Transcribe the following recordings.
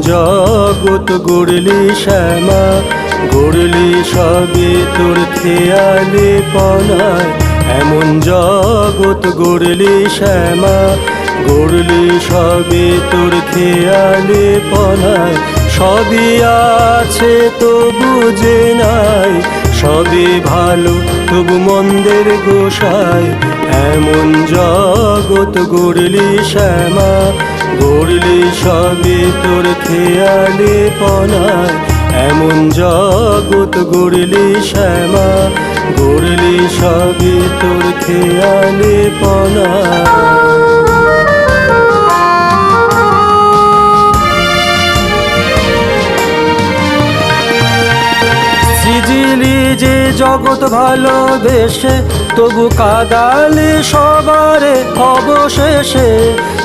জগৎ গড়লি শ্যামা, গড়লি সবে তোর খেয়ালে পনায়। এমন জগৎ গড়লি শ্যামা, গড়লি সবে তোর খেয়ালে পনায়। সবই আছে তো বুঝে নাই সবই ভালো তবু মন্দের গোসাই। এমন জগৎ গড়লি শ্যামা গড়লি সবে তোর খেয়ালে পনায় এমন জগৎ গড়লি শ্যামা, গড়লি সবে তোর খেয়ালে পনায় যে জগৎ ভালোবেসে, তবু কাদালে সবারে অবশেষে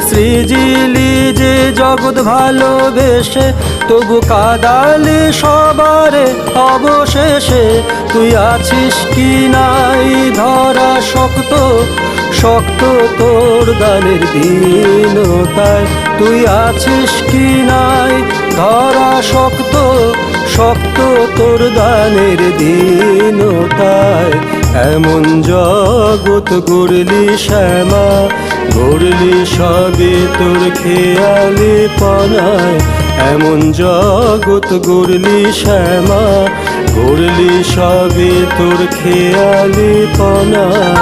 সৃজিলি যে জগৎ ভালোবেসে, তবু কাদালে সবারে অবশেষে, তুই আছিস কি নাই? ধরা শক্ত শক্ত তোর গানের দীনতায় তুই আছিস কি নাই? ধরা শক্ত শক্ত তোর দানের দীনতায় এমন জগৎ গড়লি শ্যামা, গড়লি সবে তোর খেয়ালে পনায়। এমন জগৎ গড়লি শ্যামা, গড়লি সবে তোর খেয়ালে পনায়।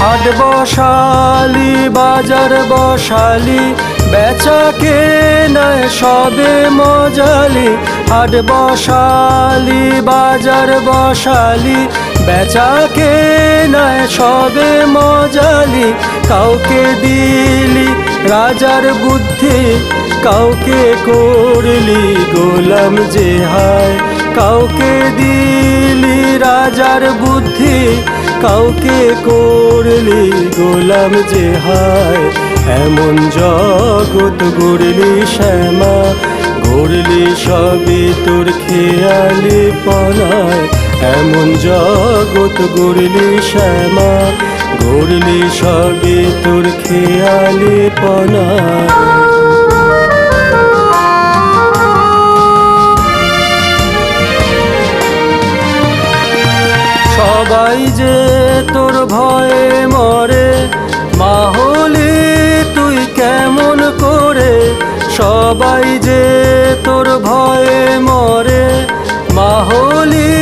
হাট বসালি, বাজার বসালি বেচাকে নয় সবে মজালি, হাট বসালি, বাজার বসালি। বেচাকে নয় সবে মজালি, কাউকে দিলি রাজার বুদ্ধি, কাউকে করলি গোলাম যে হায়। কাউকে দিলি রাজার বুদ্ধি, কাউকে করলি গোলাম যে হায়। এমন জগৎ গড়লি শ্যামা, গড়লি সবে তোর খেয়ালি পনায় এমন জগৎ গড়লি শ্যামা, গড়লি সবে তোর খেয়ালি পনায় সবাই যে তোর ভয়ে মরে সবাই যে তোর ভয়ে মরে। মাহলি,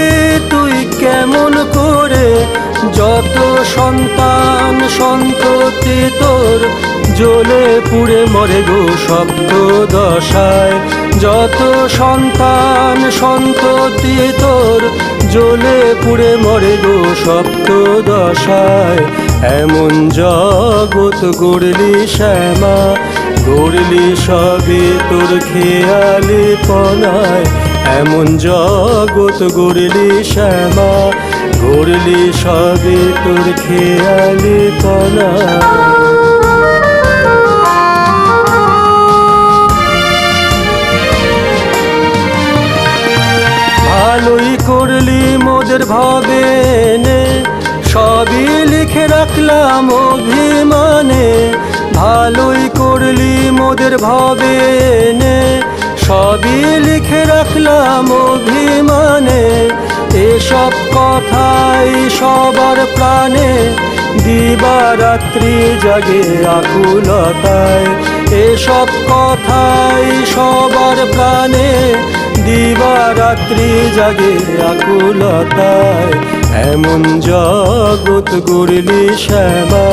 তুই কেমন করে? যত সন্তান, সন্ততি তোর জ্বলে পুড়ে মরে গো শব্দ দশায়। যত সন্তান, সন্ততি তোর জ্বলে পুড়ে মরে গো সপ্ত দশায়। এমন জগৎ গড়লি শ্যামা গড়লি সবে তোর খেয়ালি পনায়। এমন জগৎ গড়লি শ্যামা, গড়লি সবে তোর খেয়ালি পনায়। ভালোই করলি মোদের ভবেনে, সবই লিখে রাখলাম অভিমানে। ভালোই করলি মোদের ভাবে নে সবই লিখে রাখলাম অভিমানে। এসব কথাই সবার প্রাণে, দিবারাত্রি জাগে আকুলতায়। এসব কথাই সবার প্রাণে, দিবারাত্রি জাগে আকুলতায়। এমন জগৎ গড়লি শ্যামা,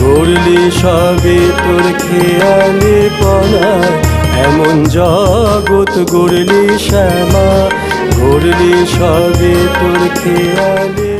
গড়লি সবে তোর খেয়ালে পনা। এমন জগৎ গড়লি শ্যামা, গড়লি সবে তোর খেয়ালি